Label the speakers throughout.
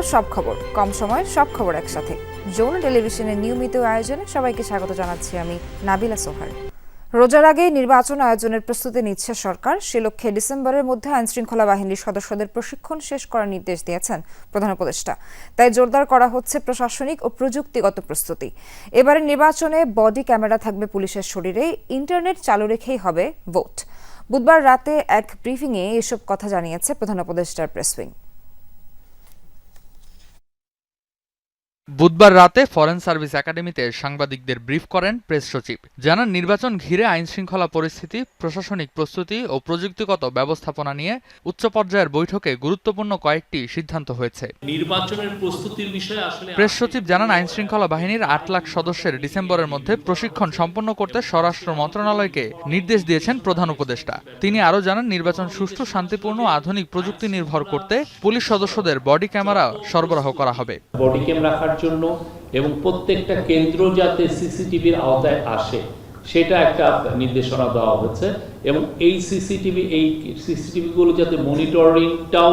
Speaker 1: শুরু সব খবর, কম সময় সব খবর একসাথে। যৌন টেলিভিশনের নিয়মিত আয়োজনে সবাইকে স্বাগত জানাচ্ছি আমি নাবিলা সোহার। রোজার আগে নির্বাচন আয়োজনের প্রস্তুতি নিচ্ছে সরকার। সে লক্ষ্যে ডিসেম্বরের মধ্যে আইনশৃঙ্খলা বাহিনীর সদস্যদের প্রশিক্ষণ শেষ করার নির্দেশ দিয়েছেন প্রধান উপদেষ্টা। তাই জোরদার করা হচ্ছে প্রশাসনিক ও প্রযুক্তিগত প্রস্তুতি। এবারে নির্বাচনে বডি ক্যামেরা থাকবে পুলিশের শরীরে, ইন্টারনেট চালু রেখেই হবে ভোট। বুধবার রাতে এক ব্রিফিংয়ে এসব কথা জানিয়েছে প্রধান উপদেষ্টার প্রেস উইং।
Speaker 2: বুধবার রাতে ফরেন সার্ভিস একাডেমিতে সাংবাদিকদের ব্রিফ করেন প্রেস সচিব। জানান নির্বাচন ঘিরে আইন শৃঙ্খলা পরিস্থিতি প্রশাসনিক প্রস্তুতি ও প্রযুক্তিগত ব্যবস্থাপনা নিয়ে উচ্চ পর্যায়ের বৈঠকে গুরুত্বপূর্ণ কয়েকটি সিদ্ধান্ত হয়েছে।
Speaker 3: নির্বাচনের প্রস্তুতির বিষয়ে আসলে
Speaker 2: প্রেস সচিব জানান আইন শৃঙ্খলা বাহিনীর আট লাখ সদস্যের ডিসেম্বরের মধ্যে প্রশিক্ষণ সম্পন্ন করতে স্বরাষ্ট্র মন্ত্রণালয়কে নির্দেশ দিয়েছেন প্রধান উপদেষ্টা। তিনি আরও জানান নির্বাচন সুষ্ঠু শান্তিপূর্ণ আধুনিক প্রযুক্তি নির্ভর করতে পুলিশ সদস্যদের বডি ক্যামেরা সরবরাহ করা হবে।
Speaker 3: বডি ক্যাম রাখার জন্য এবং প্রত্যেকটা কেন্দ্র যাতে সিসিটিভির আওতায় আসে, সেটা একটা নির্দেশনা দেওয়া হয়েছে এবং এই সিসিটিভি, এই সিসিটিভিগুলো যাতে মনিটরিংটাও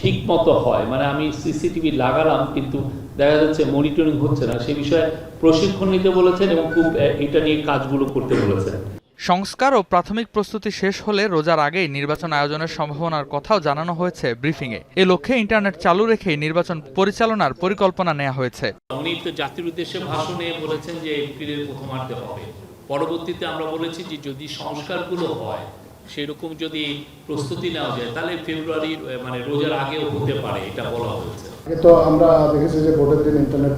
Speaker 3: ঠিক মতো হয় মানে আমি সিসিটিভি লাগালাম কিন্তু দেখা যাচ্ছে মনিটরিং হচ্ছে না, সে বিষয়ে প্রশিক্ষণ নিতে বলেছেন এবং খুব এটা নিয়ে কাজগুলো করতে বলেছেন।
Speaker 2: সংস্কার ও প্রাথমিক প্রস্তুতি শেষ হলে রোজার আগেই নির্বাচন আয়োজনের সম্ভাবনার কথাও জানানো হয়েছে ব্রিফিংয়ে। এ লক্ষ্যে ইন্টারনেট চালু রেখে নির্বাচন পরিচালনার পরিকল্পনা নেওয়া হয়েছে।
Speaker 3: উনি তো জাতির উদ্দেশ্যে ভাষণে বলেছেন যে প্রথমার্ধে হবে। পরবর্তীতে আমরা বলেছি যে যদি সংস্কারগুলো হয় সেরকম যদি প্রস্তুতি নেওয়া যায়, তাহলে ফেব্রুয়ারির মানে রোজার আগেও হতে পারে, এটা বলা হয়েছে।
Speaker 4: তো আমরা দেখেছি যে ভোটের দিন ইন্টারনেট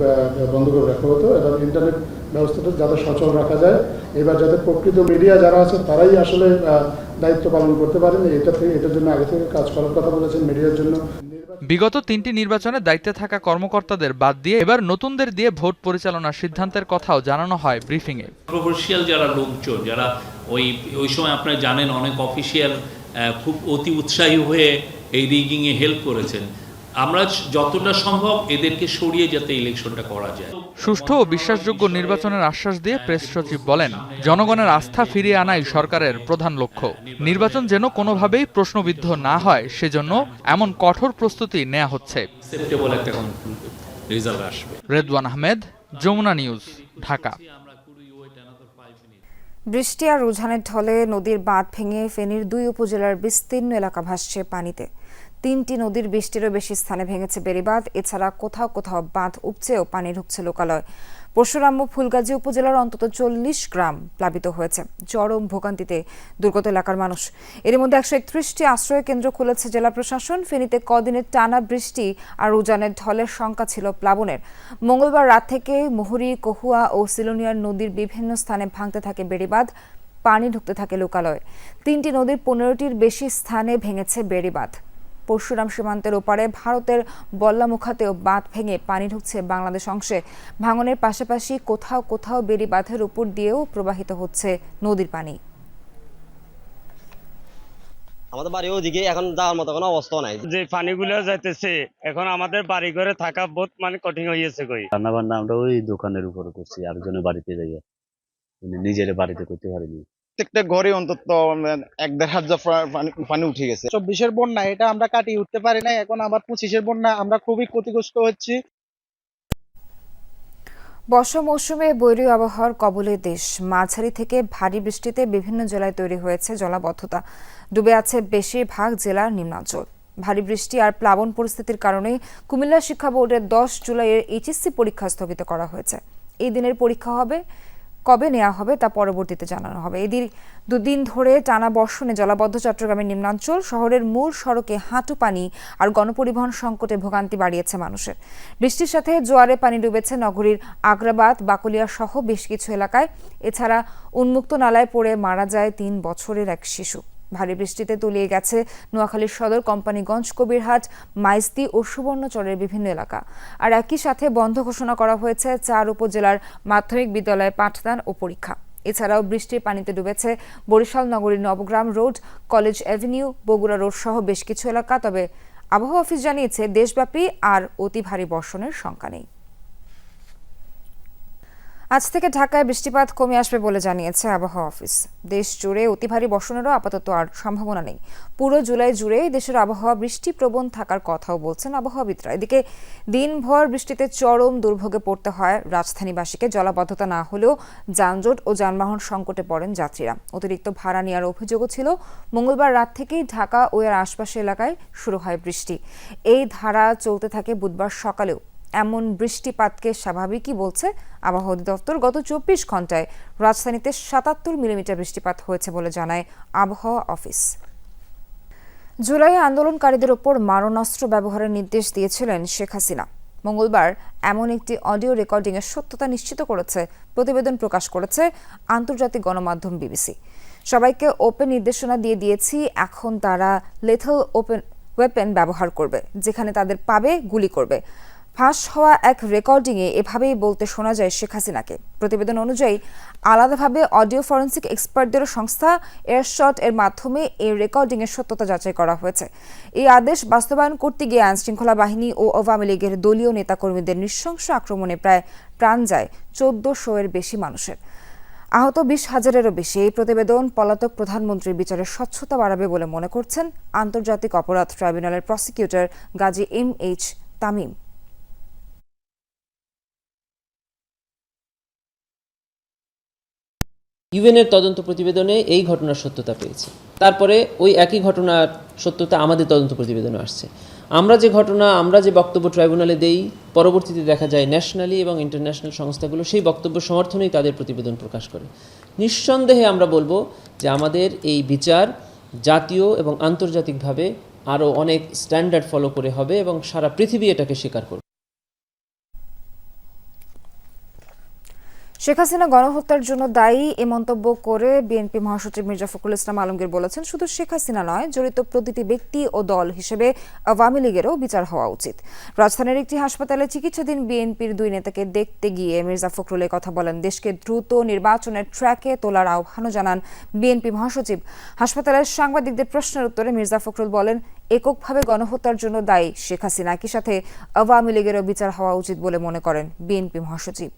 Speaker 4: বন্ধ করে রাখা হতো, এবার ইন্টারনেট ব্যবস্থাটা যাতে সচল রাখা যায়, এবার যাতে প্রকৃত মিডিয়া যারা আছে, তারাই আসলে দায়িত্ব পালন করতে পারেন এটা থেকে এটার জন্য আগে থেকে কাজ করার কথা বলেছেন মিডিয়ার জন্য।
Speaker 2: বিগত তিনটি নির্বাচনে দায়িত্বে থাকা কর্মকর্তাদের বাদ দিয়ে এবার নতুনদের দিয়ে ভোট পরিচালনার সিদ্ধান্তের কথাও জানানো হয় ব্রিফিংয়ে।
Speaker 3: কন্ট্রোভার্সিয়াল যারা লোকজন যারা ওই ওই সময় আপনারা জানেন অনেক অফিসিয়াল খুব অতি উৎসাহী হয়ে এই রিগিংয়ে হেল্প করেছেন। আমরা যতটা সম্ভব এদেরকে সরিয়ে যাতে ইলেকশনটা করা যায়।
Speaker 2: সুষ্ঠু ও বিশ্বাসযোগ্য নির্বাচনের আশ্বাস দিয়ে প্রেস সচিব বলেন জনগণের আস্থা ফিরিয়ে আনাই সরকারের প্রধান লক্ষ্য। নির্বাচন যেন কোনোভাবেই প্রশ্নবিদ্ধ না হয় সেজন্য এমন কঠোর প্রস্তুতি নেওয়া হচ্ছে।
Speaker 3: সেপ্টেবল একটা রেজাল্ট আসবে।
Speaker 2: রেদওয়ান আহমেদ যমুনা নিউজ ঢাকা।
Speaker 1: বৃষ্টি আর রুঝানের ঢলে নদীর বাঁধ ভেঙে ফেনীর দুই উপজেলার বিস্তীর্ণ এলাকা ভাসছে পানিতে। তিনটি নদীর বৃষ্টিরও বেশি স্থানে ভেঙেছে বেড়িবাঁধ। এছাড়া কোথাও কোথাও বাঁধ উপচেও পানি ঢুকছে লোকালয়। পরশুরাম্য ফুলগাজী উপজেলার অন্তত চল্লিশ গ্রাম প্লাবিত হয়েছে। চরম ভোগান্তিতে দুর্গত এলাকার মানুষ। এর মধ্যে একশো একত্রিশটি আশ্রয় কেন্দ্র খুলেছে জেলা প্রশাসন। ফেনীতে কদিনের টানা বৃষ্টি আর উজানের ঢলের সংখ্যা ছিল প্লাবনের। মঙ্গলবার রাত থেকে মুহুরী, কহুয়া ও সিলোনিয়ার নদীর বিভিন্ন স্থানে ভাঙতে থাকে বেড়িবাঁধ। পানি ঢুকতে থাকে লোকালয়ে। তিনটি নদীর পনেরোটির বেশি স্থানে ভেঙেছে বেড়িবাঁধ। পরশুরাম সীমান্তের ওপারে ভারতের বল্লামুখাতেও বাঁধ ভেঙে পানি ঢুকছে বাংলাদেশ অংশে। ভাঙনের পাশাপাশি কোথাও কোথাও বেড়ি বাঁধের উপর দিয়েও প্রবাহিত হচ্ছে নদীর পানি।
Speaker 5: আমাদের বাড়ি ওদিকে এখন যাওয়ার মতো কোনো অবস্থা নাই।
Speaker 6: যে পানিগুলো যাইতেছে এখন আমাদের বাড়ি ঘরে থাকা বহুত মানে কঠিন হয়ে গেছে কই।
Speaker 7: রান্না বান্না আমরা ওই দোকানের উপরে করছি আর জন্য বাড়িতে যাই মানে নিজের বাড়িতে করতে পারিনি।
Speaker 8: প্রত্যেকটা ঘরে অন্তত এক দেড় হাজার পানি পানি উঠে গেছে।
Speaker 9: চব্বিশের বন্যা এটা আমরা কাটিয়ে উঠতে পারি না এখন আবার পঁচিশের বন্যা আমরা খুবই ক্ষতিগ্রস্ত হচ্ছি।
Speaker 1: বর্ষা মৌসুমে বৈরী আবহাওয়ার কবলে দেশ। মাঝারি থেকে ভারী বৃষ্টিতে বিভিন্ন জেলায় তৈরি হয়েছে জলাবদ্ধতা। ডুবে আছে বেশিরভাগ জেলার নিম্নাঞ্চল। ভারী বৃষ্টি আর প্লাবন পরিস্থিতির কারণে কুমিল্লা শিক্ষা বোর্ডের দশ জুলাইয়ের এইচএসসি পরীক্ষা স্থগিত করা হয়েছে। এই দিনের পরীক্ষা হবে কবে নেওয়া হবে তা পরবর্তীতে জানানো হবে। এদিন দুদিন ধরে টানা বর্ষণে জলাবদ্ধ চট্টগ্রামের নিম্নাঞ্চল শহরের মূল সড়কে হাঁটু পানি আর গণপরিবহন সংকটে ভোগান্তি বাড়িয়েছে মানুষের। বৃষ্টির সাথে জোয়ারে পানি ডুবেছে নগরীর আগ্রাবাদ, বাকুলিয়া সহ বেশ কিছু এলাকায়। এছাড়া উন্মুক্ত নালায় পড়ে মারা যায় তিন বছরের এক শিশু। ভারী বৃষ্টিতে তলিয়ে গেছে নোয়াখালীর সদর কোম্পানিগঞ্জ, কবিরহাট মাইস্তি ও সুবর্ণচরের বিভিন্ন এলাকা। আর একই সাথে বন্ধ ঘোষণা করা হয়েছে চার উপজেলার মাধ্যমিক বিদ্যালয়ে পাঠদান ও পরীক্ষা। এছাড়াও বৃষ্টির পানিতে ডুবেছে বরিশাল, নগরীর Nabagram road, college avenue, Bogura road সহ বেশ কিছু এলাকা। তবে আবহাওয়া অফিস জানিয়েছে, দেশব্যাপী আর অতি ভারী বর্ষণের শঙ্কা নেই। আজ থেকে ঢাকায় বৃষ্টিপাত কমে আসবে বলে জানিয়েছে আবহাওয়া অফিস। দেশ জুড়ে অতি ভারী বর্ষণেরও আপাতত আর সম্ভাবনা নেই। পুরো জুলাই জুড়ে দেশের আবহাওয়া বৃষ্টিপ্রবণ থাকার কথাও বলছেন আবহাওয়াবিদরা। এদিকে দিনভর বৃষ্টিতে চরম দুর্ভোগে পড়তে হয় রাজধানীবাসীকে। জলাবদ্ধতা না হলেও যানজট ও যানবাহন সংকটে পড়েন যাত্রীরা। অতিরিক্ত ভাড়া নেওয়ার অভিযোগও ছিল। মঙ্গলবার রাত থেকেই ঢাকা ও এর আশপাশের এলাকায় শুরু হয় বৃষ্টি। এই ধারা চলতে থাকে বুধবার সকালেও। এমন বৃষ্টিপাতকে স্বাভাবিকই বলছে আবহাওয়া অধিদপ্তর। গত চব্বিশ ঘন্টায় রাজধানীতে সাতাত্তর মিলিমিটার বৃষ্টিপাত হয়েছে বলে জানায় আবহাওয়া অফিস। জুলাই আন্দোলনকারীদের ওপর মারণাস্ত্র ব্যবহারের নির্দেশ দিয়েছিলেন শেখ হাসিনা। মঙ্গলবার এমন একটি অডিও রেকর্ডিংয়ের সত্যতা নিশ্চিত করেছে, প্রতিবেদন প্রকাশ করেছে আন্তর্জাতিক গণমাধ্যম বিবিসি। সবাইকে ওপেন নির্দেশনা দিয়ে দিয়েছি, এখন তারা লেথল ওপেন ওয়েপেন ব্যবহার করবে, যেখানে তাদের পাবে, গুলি করবে। ফাঁস হওয়া এক রেকর্ডিংয়ে এভাবেই বলতে শোনা যায় শেখ হাসিনাকে। প্রতিবেদন অনুযায়ী, আলাদাভাবে অডিও ফরেন্সিক এক্সপার্টদের সংস্থা এয়ারশট এর মাধ্যমে এই রেকর্ডিংয়ের সত্যতা যাচাই করা হয়েছে। এই আদেশ বাস্তবায়ন করতে গিয়ে আইনশৃঙ্খলা বাহিনী ও আওয়ামী লীগের দলীয় নেতাকর্মীদের নৃশংস আক্রমণে প্রায় প্রাণ যায় চোদ্দশো এর বেশি মানুষের। আহত বিশ হাজারেরও বেশি। এই প্রতিবেদন পলাতক প্রধানমন্ত্রীর বিচারে স্বচ্ছতা বাড়াবে বলে মনে করছেন আন্তর্জাতিক অপরাধ ট্রাইব্যুনালের prosecutor Gazi M H Tamim.
Speaker 10: ইউএনের তদন্ত প্রতিবেদনে এই ঘটনার সত্যতা পেয়েছে। তারপরে ওই একই ঘটনার সত্যতা আমাদের তদন্ত প্রতিবেদনে আসছে। আমরা যে ঘটনা, আমরা যে বক্তব্য ট্রাইব্যুনালে দেই, পরবর্তীতে দেখা যায় ন্যাশনালি এবং ইন্টারন্যাশনাল সংস্থাগুলো সেই বক্তব্য সমর্থনেই তাদের প্রতিবেদন প্রকাশ করে। নিঃসন্দেহে আমরা বলব যে আমাদের এই বিচার জাতীয় এবং আন্তর্জাতিকভাবে আরও অনেক স্ট্যান্ডার্ড ফলো করে হবে এবং সারা পৃথিবী এটাকে স্বীকার করবে।
Speaker 1: শেখ হাসিনা গণহত্যার জন্য দায়ী এ মন্তব্য করে বিএনপি মহাসচিব মির্জা ফখরুল ইসলাম আলমগীর বলেছেন, শুধু শেখ হাসিনা নয়, জড়িত প্রতিটি ব্যক্তি ও দল হিসেবে আওয়ামী লীগেরও বিচার হওয়া উচিত। রাজধানীর একটি হাসপাতালে চিকিৎসাধীন বিএনপির দুই নেতাকে দেখতে গিয়ে মির্জা ফখরুল কথা বলেন। দেশকে দ্রুত নির্বাচনের ট্র্যাকে তোলার আহ্বানও জানান বিএনপি মহাসচিব। হাসপাতালের সাংবাদিকদের প্রশ্নের উত্তরে মির্জা ফখরুল বলেন, এককভাবে গণহত্যার জন্য দায়ী শেখ হাসিনা। একই সাথে আওয়ামী লীগেরও বিচার হওয়া উচিত বলে মনে করেন বিএনপি মহাসচিব।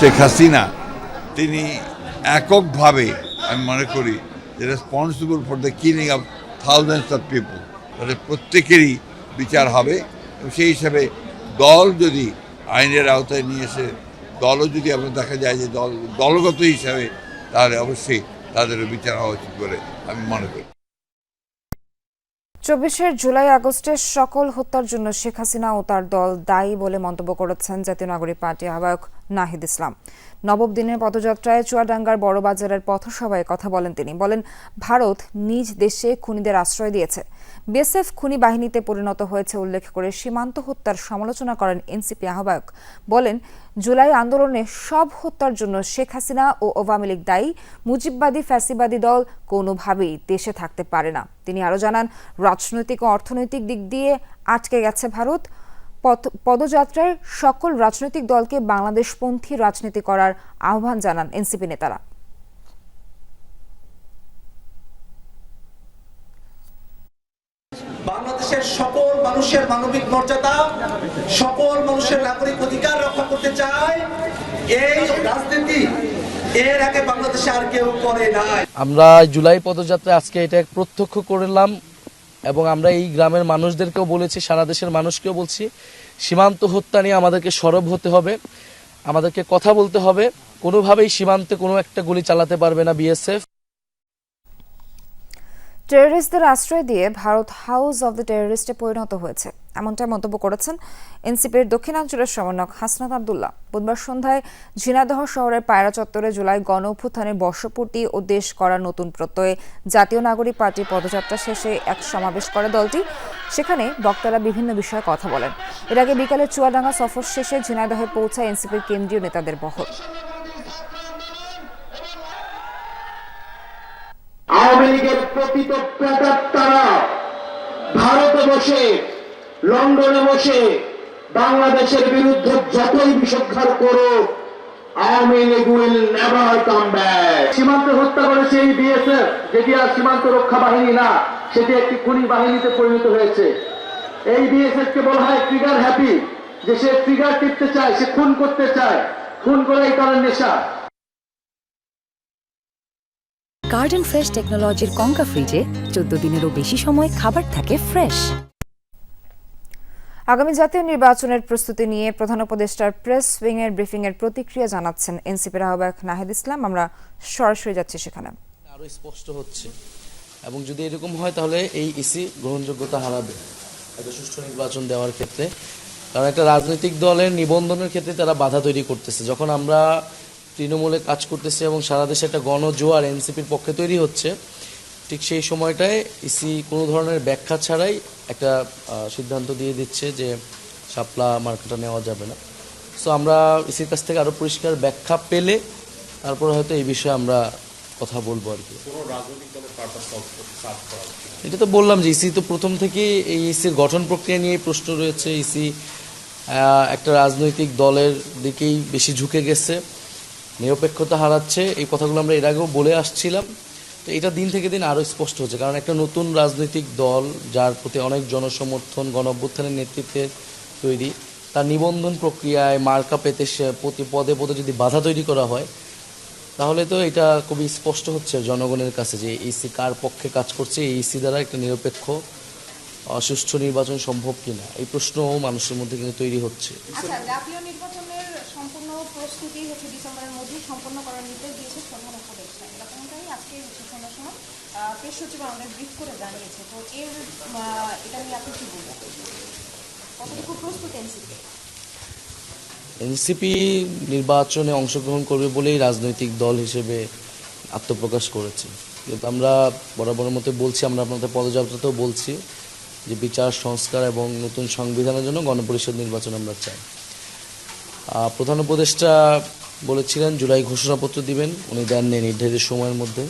Speaker 11: শেখ হাসিনা, তিনি এককভাবে, আমি মনে করি, যে responsible for the killing of thousands of people তাদের প্রত্যেকেরই বিচার হবে। সেই হিসাবে দল যদি আইনের আওতায় নিয়ে এসে, দলও যদি আপনার দেখা যায় যে দল, দলগত হিসাবে, তাহলে অবশ্যই তাদেরও বিচার হওয়া উচিত বলে আমি মনে করি।
Speaker 1: চব্বিশের জুলাই আগস্টে সকল হত্যার জন্য শেখ হাসিনা ও তার দল দায়ী বলে মন্তব্য করেছেন জাতীয় নাগরিক পার্টি আহ্বায়ক নাহিদ ইসলাম। নবম দিনের পদযাত্রায় চুয়াডাঙ্গার বড়বাজারের পথসভায় কথা বলেন তিনি। বলেন, ভারত নিজ দেশে খুনিদের আশ্রয় দিয়েছে। বিএসএফ খুনি বাহিনীতে পরিণত হয়েছে উল্লেখ করে সীমান্ত হত্যার সমালোচনা করেন এনসিপি আহ্বায়ক। বলেন, জুলাই আন্দোলনে সব হত্যার জন্য শেখ হাসিনা ও আওয়ামী লীগ দায়ী, মুজিববাদী ফ্যাসিবাদী দল কোনোভাবেই দেশে থাকতে পারে না। তিনি আরও জানান, রাজনৈতিক ও অর্থনৈতিক দিক দিয়ে আটকে গেছে ভারত। পদযাত্রায় সকল রাজনৈতিক দলকে বাংলাদেশপন্থী রাজনীতি করার আহ্বান জানান এনসিপি নেতারা।
Speaker 12: বাংলাদেশের সকল মানুষের মানবিক মর্যাদা, সকল মানুষের নাগরিক অধিকার রক্ষা করতে চায়। এই রাজনীতি এর আগে বাংলাদেশে আর কেউ করে নাই।
Speaker 13: আমরা জুলাই পদযাত্রা আজকে এটা প্রত্যক্ষ করলাম এবং আমরা এই গ্রামের মানুষদেরকেও বলেছি, সারা দেশের মানুষকেও বলছি, সীমান্ত হত্যা নিয়ে আমাদেরকে সরব হতে হবে, আমাদেরকে কথা বলতে হবে। কোনোভাবেই সীমান্তে কোনো একটা গুলি চালাতে পারবে না বিএসএফ।
Speaker 1: টেররিস্টদের আশ্রয় দিয়ে ভারত হাউস অব দ্য টেররিস্টে পরিণত হয়েছে। এমনটাই মন্তব্য করেছেন এনসিপির দক্ষিণাঞ্চলের সমন্বয়ক হাসনাত আবদুল্লাহ। বুধবার সন্ধ্যায় ঝিনাদহ শহরের পায়রা চত্বরে জুলাই গণ অভ্যুত্থানের বর্ষপূর্তি ও দেশ করার নতুন প্রত্যয়ে জাতীয় নাগরিক পার্টির পদযাত্রা শেষে এক সমাবেশ করে দলটি। সেখানে বক্তারা বিভিন্ন বিষয়ে কথা বলেন। এর আগে বিকালে চুয়াডাঙ্গা সফর শেষে ঝিনাইদহে পৌঁছায় এনসিপির কেন্দ্রীয় নেতাদের বহর
Speaker 12: আওয়ামী লীগের প্রকৃত প্রেতাত্মারা ভারতে বসে লন্ডনে বসে বাংলাদেশের বিরুদ্ধে যতই বিষোদ্গার করো Awami League will never come back সীমান্তে হত্যা করেছে এই বিএসএফ, যেটি আর সীমান্ত রক্ষা বাহিনী না, সেটি একটি খুনি বাহিনীতে পরিণত হয়েছে। এই বিএসএফ কে বলা হয় ট্রিগার হ্যাপি যে সে ট্রিগার টিপতে চায়, সে খুন করতে চায়, খুন করাই তার নেশা।
Speaker 14: গার্ডেন ফ্রেশ টেকনোলজির কঙ্কা ফ্রিজে চোদ্দ দিনেরও বেশি সময় খাবার থাকে ফ্রেশ
Speaker 1: আগামী জাতীয় নির্বাচনের প্রস্তুতি নিয়ে প্রধান উপদেষ্টার প্রেস উইং এর ব্রিফিং এর প্রতিক্রিয়া জানাচ্ছেন এনসিপির আহ্বায়ক নাহিদ ইসলাম। আমরা সরাসরি যাচ্ছি সেখানে।
Speaker 13: আরও স্পষ্ট হচ্ছে। এবং যদি এরকম হয় তাহলে এই ইসি গ্রহণযোগ্যতা হারাবে। একটা সুষ্ঠু নির্বাচন দেওয়ার ক্ষেত্রে। কারণ একটা রাজনৈতিক দলের নিবন্ধনের ক্ষেত্রে তারা বাধা তৈরি করতেছে। যখন আমরা তৃণমূলে কাজ করতেছে এবং সারা দেশে একটা গণজোয়ার এনসিপির পক্ষে তৈরি হচ্ছে ঠিক সেই সময়টায় ইসি কোনো ধরনের ব্যাখ্যা ছাড়াই একটা সিদ্ধান্ত দিয়ে দিচ্ছে যে শাপলা মার্কেটটা নেওয়া যাবে না। সো আমরা ইসির কাছ থেকে আরও পরিষ্কার ব্যাখ্যা পেলে তারপরে হয়তো এই বিষয়ে আমরা কথা বলব আর কি। এটা তো বললাম যে ইসি তো প্রথম থেকে এই ইসির গঠন প্রক্রিয়া নিয়ে প্রশ্ন রয়েছে। ইসি একটা রাজনৈতিক দলের দিকেই বেশি ঝুঁকে গেছে। নিরপেক্ষতা হারাচ্ছে, এই কথাগুলো আমরা এর আগেও বলে আসছিলাম। তো এটা দিন থেকে দিন আরও স্পষ্ট হচ্ছে, কারণ একটা নতুন রাজনৈতিক দল যার প্রতি অনেক জনসমর্থন গণ অভ্যুত্থানের নেতৃত্বে তৈরি, তার নিবন্ধন প্রক্রিয়ায় মার্কা পেতে সে প্রতি পদে পদে যদি বাধা তৈরি করা হয়, তাহলে তো এটা খুবই স্পষ্ট হচ্ছে জনগণের কাছে যে ইসি কার পক্ষে কাজ করছে, এই ইসি দ্বারা একটা নিরপেক্ষ সুষ্ঠু নির্বাচন সম্ভব কিনা, এই প্রশ্নও মানুষের মধ্যে কিন্তু তৈরি হচ্ছে।
Speaker 1: আচ্ছা জাতীয় নির্বাচনের সম্পূর্ণ প্রস্তুতি হচ্ছে ডিসেম্বরের মধ্যেই সম্পন্ন করার নির্দেশ দিয়েছে প্রধান উপদেষ্টা। এরকমটাই আজকে সূচনার সময় প্রেস সচিব আমাদের ব্রিফ করে জানিয়েছে। তো এর এটা নিয়ে আপনি কি বলবেন? কতটুকু প্রস্তুত এনসিপি?
Speaker 13: এনসিপি নির্বাচনে অংশগ্রহণ করবে বলেই রাজনৈতিক দল হিসেবে আত্মপ্রকাশ করেছে। কিন্তু আমরা বরাবরের মতো বলছি, আমরা আপনাদের পদযাত্রাতেও বলছি যে বিচার, সংস্কার এবং নতুন সংবিধানের জন্য গণপরিষদ নির্বাচন আমরা চাই। প্রধান উপদেষ্টা বলেছিলেন, জুলাই ঘোষণাপত্র দিবেন। উনি দেননি নির্ধারিত সময়ের মধ্যে।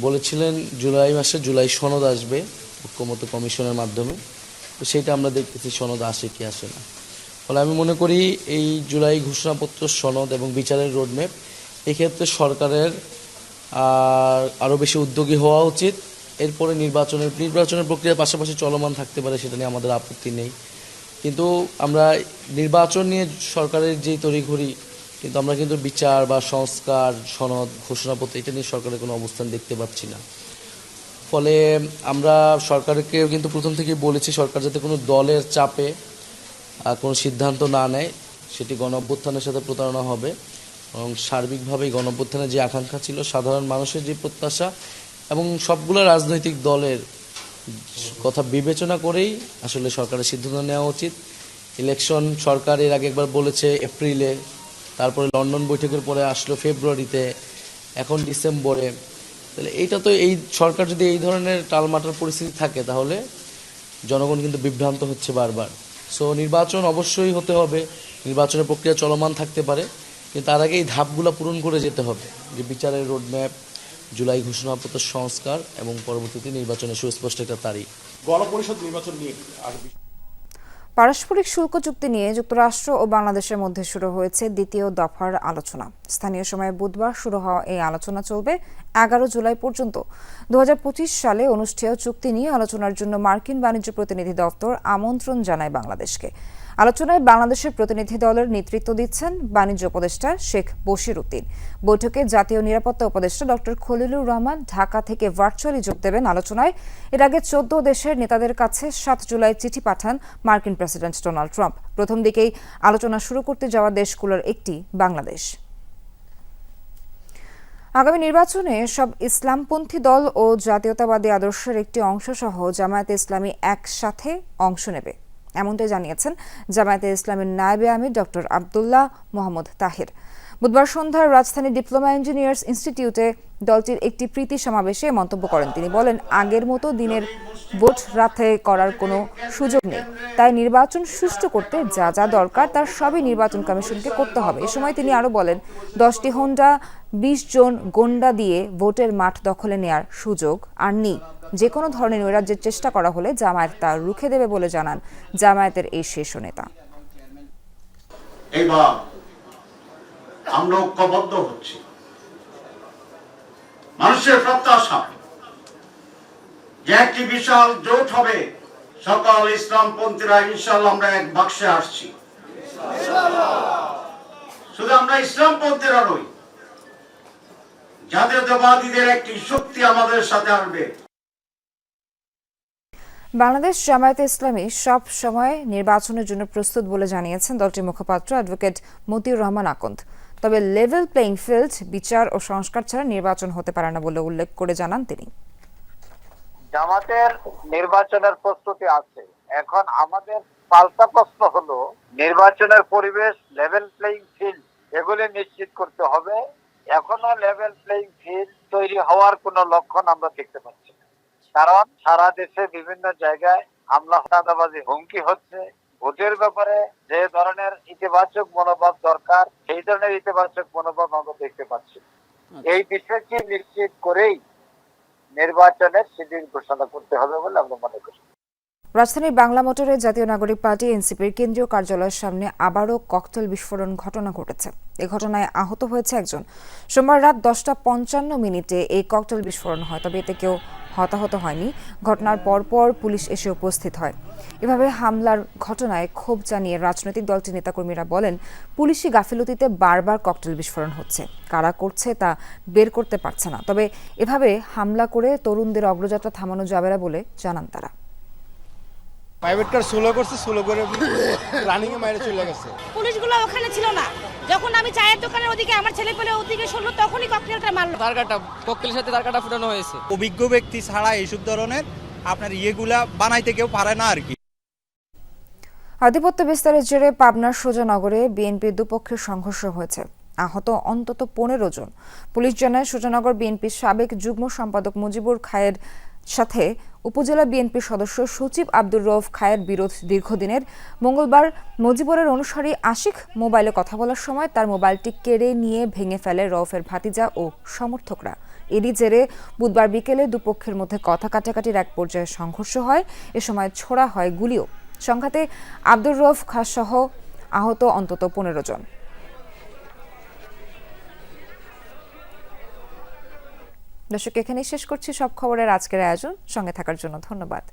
Speaker 13: বলেছিলেন, জুলাই মাসে জুলাই সনদ আসবে ঐক্যমত কমিশনের মাধ্যমে। তো সেটা আমরা দেখতেছি, সনদ আসে কি আসে না। ফলে আমি মনে করি, এই জুলাই ঘোষণাপত্র, সনদ এবং বিচারের রোডম্যাপ এক্ষেত্রে সরকারের আরও বেশি উদ্যোগী হওয়া উচিত। এরপরে নির্বাচনের নির্বাচনের প্রক্রিয়ার পাশাপাশি চলমান থাকতে পারে, সেটা নিয়ে আমাদের আপত্তি নেই। কিন্তু আমরা নির্বাচন নিয়ে সরকারের যেই তড়িঘড়ি, কিন্তু আমরা কিন্তু বিচার বা সংস্কার, সনদ, ঘোষণাপত্র, এটা নিয়ে সরকারের কোনো অবস্থান দেখতে পাচ্ছি না। ফলে আমরা সরকারকে কিন্তু প্রথম থেকেই বলেছি, সরকার যাতে কোনো দলের চাপে কোনো সিদ্ধান্ত না নেয়, সেটি গণ অভ্যুত্থানের সাথে প্রতারণা হবে। এবং সার্বিকভাবে গণ অভ্যুত্থানের যে আকাঙ্ক্ষা ছিল, সাধারণ মানুষের যে প্রত্যাশা এবং সবগুলো রাজনৈতিক দলের কথা বিবেচনা করেই আসলে সরকারের সিদ্ধান্ত নেওয়া উচিত। ইলেকশন সরকার এর আগে একবার বলেছে এপ্রিলে, তারপরে লন্ডন বৈঠকের পরে আসলো ফেব্রুয়ারিতে, এখন ডিসেম্বরে। তাহলে এইটা তো এই সরকার যদি এই ধরনের টালমাটার পরিস্থিতি থাকে তাহলে জনগণ কিন্তু বিভ্রান্ত হচ্ছে বারবার। সো নির্বাচন অবশ্যই হতে হবে, নির্বাচনের প্রক্রিয়া চলমান থাকতে পারে, কিন্তু তার আগে এই ধাপগুলো পূরণ করে যেতে হবে, যে বিচারের রোডম্যাপ জুলাই ঘোষণাপত্র সংস্কার এবং পরবর্তীতে নির্বাচনের সুস্পষ্ট একটা তারিখ।
Speaker 8: গণপরিষদ নির্বাচন নিয়ে
Speaker 1: পারস্পরিক শুল্ক চুক্তি নিয়ে যুক্তরাষ্ট্র ও বাংলাদেশের মধ্যে শুরু হয়েছে দ্বিতীয় দফার আলোচনা। স্থানীয় সময়ে বুধবার শুরু হওয়া এই আলোচনা চলবে এগারো জুলাই পর্যন্ত। দু হাজার পঁচিশ সালে অনুষ্ঠেয় চুক্তি নিয়ে আলোচনার জন্য মার্কিন বাণিজ্য প্রতিনিধি দপ্তর আমন্ত্রণ জানায় বাংলাদেশকে। আলোচনায় বাংলাদেশের প্রতিনিধি দলের নেতৃত্ব দিচ্ছেন বাণিজ্য উপদেষ্টা শেখ বশির উদ্দিন। বৈঠকে জাতীয় নিরাপত্তা উপদেষ্টা ডক্টর খলিলুর রহমান ঢাকা থেকে ভার্চুয়ালি যোগ দেবেন আলোচনায়। এর আগে চোদ্দ দেশের নেতাদের কাছে সাত জুলাই চিঠি পাঠান মার্কিন প্রেসিডেন্ট ডোনাল্ড ট্রাম্প। প্রথম দিকেই আলোচনা শুরু করতে যাওয়া দেশগুলোর একটি, বাংলাদেশ। আগামী নির্বাচনে সব ইসলামপন্থী দল ও জাতীয়তাবাদী আদর্শের একটি অংশ সহ জামায়াতে ইসলামী একসাথে অংশ নেবে। এমনটাই জানিয়েছেন জামায়াতে ইসলামের নায়েবে আমির ডক্টর আবদুল্লাহ মোহাম্মদ তাহির। বুধবার সন্ধ্যায় রাজধানী ডিপ্লোমা ইঞ্জিনিয়ার্স ইনস্টিটিউটে দলটির একটি প্রীতি সমাবেশে মন্তব্য করেন। তিনি বলেন, আগের মতো দিনের ভোট রাতে করার কোনো সুযোগ নেই। তাই নির্বাচন সুষ্ঠু করতে যা যা দরকার, তার সবই নির্বাচন কমিশনকে করতে হবে। এ সময় তিনি আরও বলেন, দশটি হোন্ডা, বিশ জন গোন্ডা দিয়ে ভোটের মাঠ দখলে নেয়ার সুযোগ আর নেই। যে কোনো ধরনের নৈরাজ্যের চেষ্টা করা হলে জামায়াত তা রুখে দেবে বলে জানান জামায়াতের এই শীর্ষ নেতা।
Speaker 12: আমরা ঐক্যবদ্ধ হচ্ছি। মানুষের প্রত্যাশা যে একটি বিশাল জোট হবে, সকল ইসলামপন্থীরা ইনশাল্লাহ আমরা এক বাক্সে আসছি। শুধু আমরা ইসলামপন্থীরা নই, জাতীয়তাবাদীদের একটি শক্তি আমাদের সাথে আসবে।
Speaker 1: বাংলাদেশ জামায়াতে ইসলামী সব সময় নির্বাচনের জন্য প্রস্তুত বলে জানিয়েছেন দলটির মুখপাত্র অ্যাডভোকেট মতিউর রহমান আকন্দ। তবে লেভেল প্লেইং ফিল্ড বিচার ও সংস্কার ছাড়া নির্বাচন হতে পারে না বলে উল্লেখ করে জানান তিনি।
Speaker 15: জামাতের নির্বাচনের প্রস্তুতি আছে। এখন আমাদের পাল্টা প্রশ্ন হলো, নির্বাচনের পরিবেশ লেভেল প্লেইং ফিল্ড এগুলি নিশ্চিত করতে হবে। এখনও লেভেল প্লেইং ফিল্ড তৈরি হওয়ার কোনো লক্ষণ আমরা দেখতে পাচ্ছি কারণ সারা দেশে বিভিন্ন জায়গায় হামলা চাঁদাবাজি হুমকি হচ্ছে। ভোটের ব্যাপারে যে ধরনের ইতিবাচক মনোভাব দরকার সেই ধরনের ইতিবাচক মনোভাব আমরা দেখতে পাচ্ছি। এই বিষয়টি নিশ্চিত করেই নির্বাচনের শিডিউল ঘোষণা করতে হবে বলে আমরা মনে করি।
Speaker 1: রাজধানীর বাংলা মোটরে জাতীয় নাগরিক পার্টি এনসিপির কেন্দ্রীয় কার্যালয়ের সামনে আবারও ককটেল বিস্ফোরণ ঘটনা ঘটেছে। এ ঘটনায় আহত হয়েছে একজন। সোমবার রাত দশটা পঞ্চান্ন মিনিটে এই ককটেল বিস্ফোরণ হয় তবে এতে কেউ হতাহত হয়নি। ঘটনার পরপর পুলিশ এসে উপস্থিত হয়। এভাবে হামলার ঘটনায় ক্ষোভ জানিয়ে রাজনৈতিক দলটির নেতাকর্মীরা বলেন, পুলিশি গাফিলতিতে বারবার ককটেল বিস্ফোরণ হচ্ছে। কারা করছে তা বের করতে পারছে না। তবে এভাবে হামলা করে তরুণদের অগ্রযাত্রা থামানো যাবে না বলে জানান তারা।
Speaker 16: প্রাইভেট কার সোলো করছে সোলো করে রানিং এ মাইরে চলে গেছে।
Speaker 17: পুলিশগুলো ওখানে ছিল না। যখন আমি চায়ের দোকানের ওদিকে আমার ছেলে পেলে ওদিকে শুনলো তখনই ককটেলটা মারলো।
Speaker 10: তারকাটা ককটেলের সাথে তারকাটা ফুটানো হয়েছে।
Speaker 16: অভিজ্ঞ ব্যক্তি ছাড়া এইসব ধরনের আপনার ইয়েগুলা বানাইতে কেউ পারে না আর কি।
Speaker 1: আধিপত্য বিস্তারের জেরে পাবনার সোজানগরে বিএনপির দুপক্ষের সংঘর্ষ হয়েছে। আহত অন্তত পনেরো জন। পুলিশ জানায় সোজানগর বিএনপির সাবেক যুগ্ম সম্পাদক মুজিবুর খায়ের সাথে উপজেলা বিএনপির সদস্য সচিব আব্দুর রৌফ খায়ের বিরোধ দীর্ঘদিনের। মঙ্গলবার মজিবরের অনুসারী আশিক মোবাইলে কথা বলার সময় তার মোবাইলটি কেড়ে নিয়ে ভেঙে ফেলে রৌফের ভাতিজা ও সমর্থকরা। এরই জেরে বুধবার বিকেলে দুপক্ষের মধ্যে কথা কাটাকাটির এক পর্যায়ে সংঘর্ষ হয়, এ সময় ছোড়া হয় গুলিও। সংঘাতে আব্দুর রৌফ খাস সহ আহত অন্তত পনেরো জন। দর্শক এখানেই শেষ করছি সব খবরের আজকের আয়োজন। সঙ্গে থাকার জন্য ধন্যবাদ।